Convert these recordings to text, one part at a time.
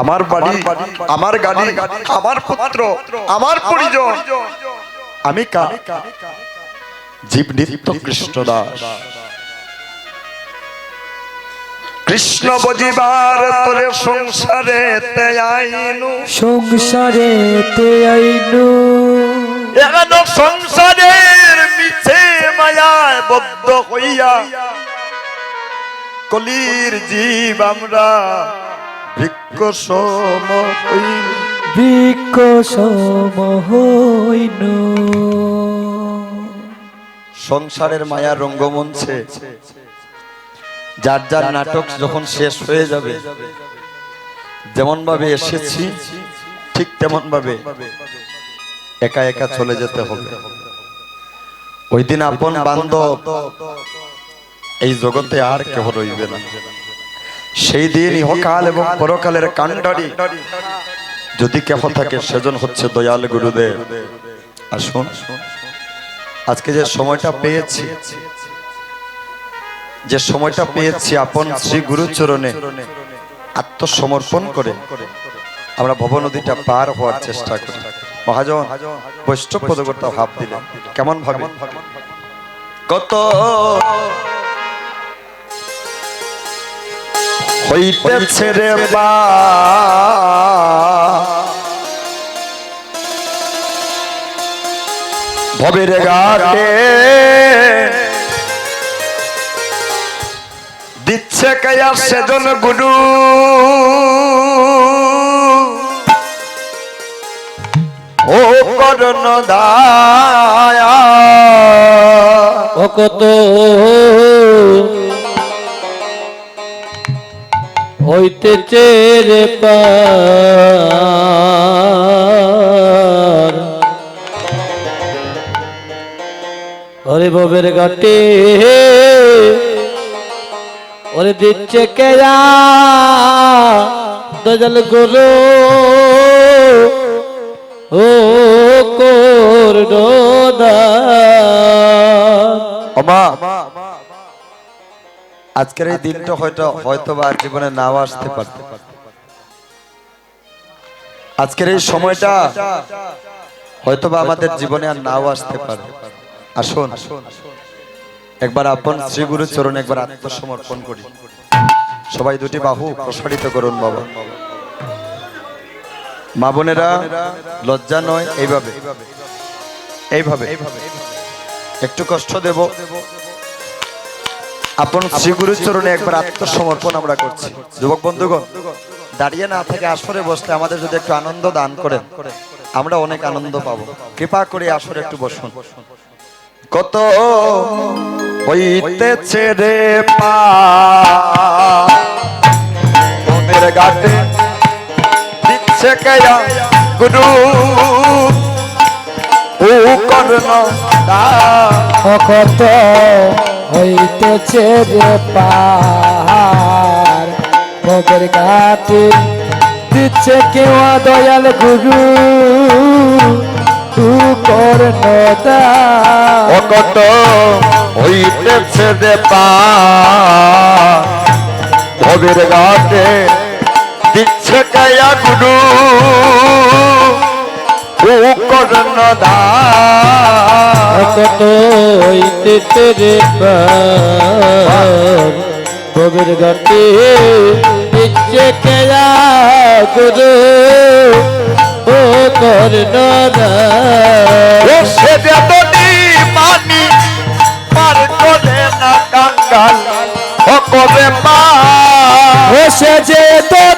আমার বাড়ি আমার গাড়ি আমার পুত্র আমার পরিজন। আমি কা জীব নিত্য কৃষ্ণ দাস। কৃষ্ণ বজিবার তোরে সংসারে তে আইনু। সংসারে তে আইনু। এখন সংসারের মিছে মায়ায় বদ্ধ হইয়া কলির জীব আমরা সম সম হইনু। সংসারের মায়া রঙ্গমঞ্চে যার যার নাটক যখন শেষ হয়ে যাবে যেমন ভাবে এসেছি ঠিক তেমন ভাবে একা একা চলে যেতে হবে। ওই দিন আপন বান্ধব এই জগতে আর কেহ রইবে না। সেই দিন ইহকাল এবং পরকালের কাণ্ডারি। যদি কেহ থাকে সেজন হচ্ছে দয়াল গুরুদেব। আসুন। আজকে যে সময়টা পেয়েছি যে সময়টা পেয়েছি আপন শ্রী গুরুচরণে আত্মসমর্পণ করে আমরা ভব নদীটা পার হওয়ার চেষ্টা করি। মহাজন বৈষ্ণব পদকর্তা ভাব দিলে কেমন ভাবে কত হইতেছে রে বা। ভবের ঘাটে দিচ্ছে কায়া সেজন গুরু। ও করণ দায়া। ও কত হইতেছে রে পার। ববের ঘাটে ওরে দিচ্ছে কেয়া দজল গুরু। ও কোর ওমা আজকের এই দিনটা হয়তো হয়তো বা জীবনে নাও আসতে পারতে। আজকের এই সময়টা হয়তো বা আমাদের জীবনে আর নাও আসতে পারে। আসুন, একবার আপন শ্রী গুরু চরণ একবার আত্মসমর্পণ করি। সবাই দুটি বাহু প্রসারিত করুন বাবা। মা বোনেরা, লজ্জা নয়, এইভাবে। এইভাবে। একটু কষ্ট দেব। আপন শ্রী গুরুর চরণে একবার আত্মসমর্পণ আমরা করছি। যুবক বন্ধুগণ, দাঁড়িয়ে না থেকে আসরে বসলে আমাদের যদি একটু আনন্দ দান করেন, আমরা অনেক আনন্দ পাবো। কৃপা করে আসরে একটু বসুন। কত হইতেছে রে পা ঘাটে দিচ্ছে কেয়া গুরু। ও কত হইতেছে রে পার ভোগের ঘাটে দিচ্ছে কেউ দয়াল গুরু। তু কর্ণ ও কত হইতেছে রে পা ভবের ঘাটে দিচ্ছে কায়া গুরু। ও কর্ণ দা কত হইতেছে রে পার ভোগের ঘাটে দিচ্ছে কেয়া গুরু ও কর্ণ সে বেদনি মানি পার করে না কাঙ্গাল ও কবে পা বসে যে তনি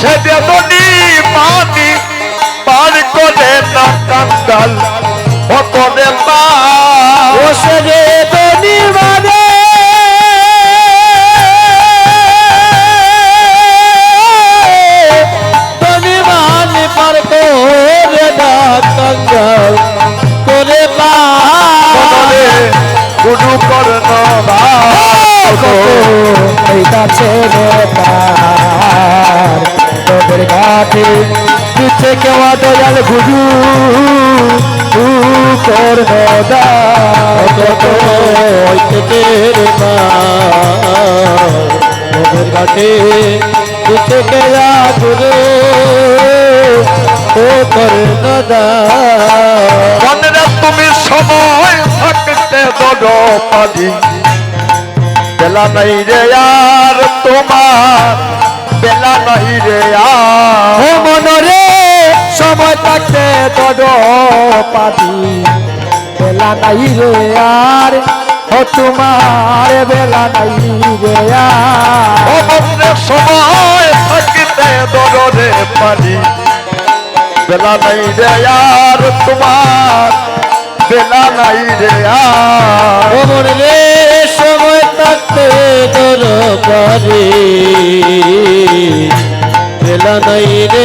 ও সে বেদনি মানি পার করে না কাঙ্গাল ও মানে। মানি করে না কাঙ্গাল করে পার বদলে গুরু কর্ণ কত কাছে রে পার। তোদের ঘাটে দিচ্ছে কেওয়া দয়াল গুরু তুমি সময় থাকতে বেলা নাই রে আর তোমার বেলা নাই রে ও মনরে সময় থাকতে তদ পাতি বেলা নাই রে আর ও তোমার বেলা নাই রে আর। সময় থাকিতে দররে পারি বেলা নাই রে আর তোমার বেলা নাই রে আর। ও মনরে সময় থাকতে তদ পারি নাই রে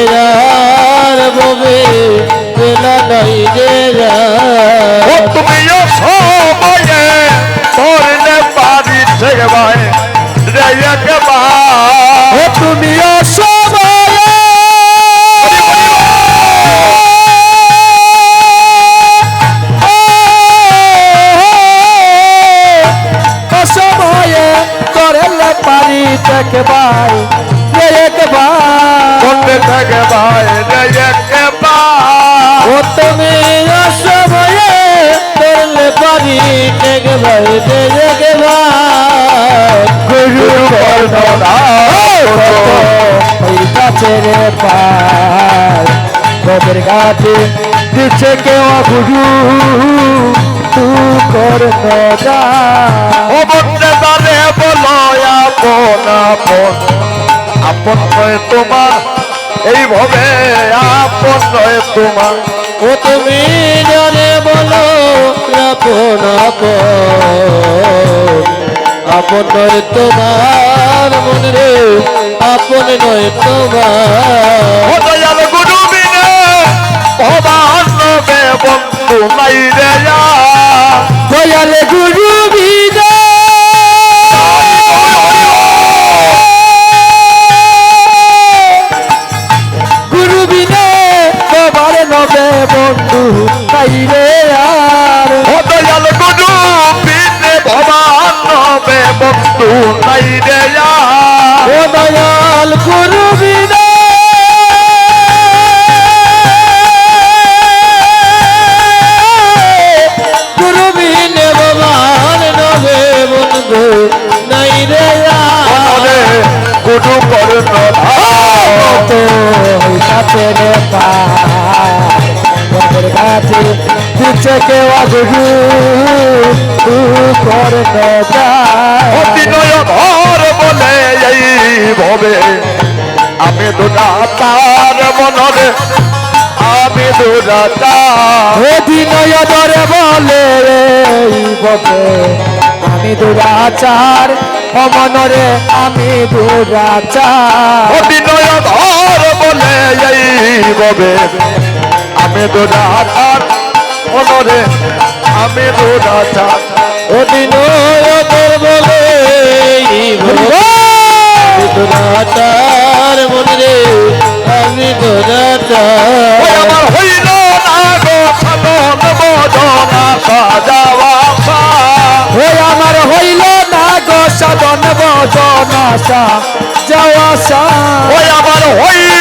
গুরু বর্ণনা কাছে রে দিচ্ছে কেউ গুরু। তু কর নদা ও বন্ধে তারে বলো আপন আপন। আপন নয় তোমার এই ভবে আপন নয় তোমার। ও তুমি জানে বলো আপন আপন। আপন নয় তোমার মনে রে আপন নয় তোমার। দয়াল গুরু বিনে বন্ধু নাই রে দয়াল গুরু বিনে তোমার নবে বন্ধু রে। নাই রে। ও দয়াল মনে আর গুরু করুন রে কাছে দিচ্ছে কেউ তু কর বলে এই ভবে আমি দুটা তার মনরে আমি দুটা তার। অধিনয় ধরে বলে এই বকে আমি দুরাচার অমনরে আমি দুরাচার অতিনয় ঘর বলে এই ভবে আমি দুটা মনরে আমি অধিনয় ধরে বলে এই বকে আমি দুরাচার আমার হইল না গো সাধন বদনা সাজাওয়া সা আমার হইল না গো সাধন বজন আশা যাওয়া সা আমার হইল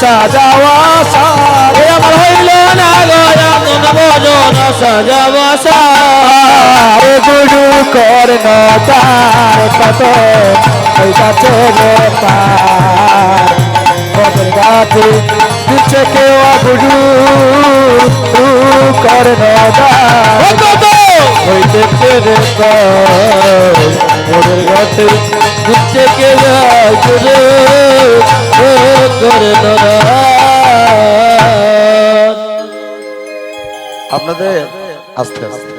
সার এ আমার হইল না গো এমন বোঝনা সাজাওয়া সার এ গুরু কর্ণ তার কত ওইটা চলে পার। কবর গাছে দিচ্ছে কেউ গুরু কর্ণ হইতে রে মোদের ঘাটে দিচ্ছে কে গুরু আপনাদের আস্তে আস্তে।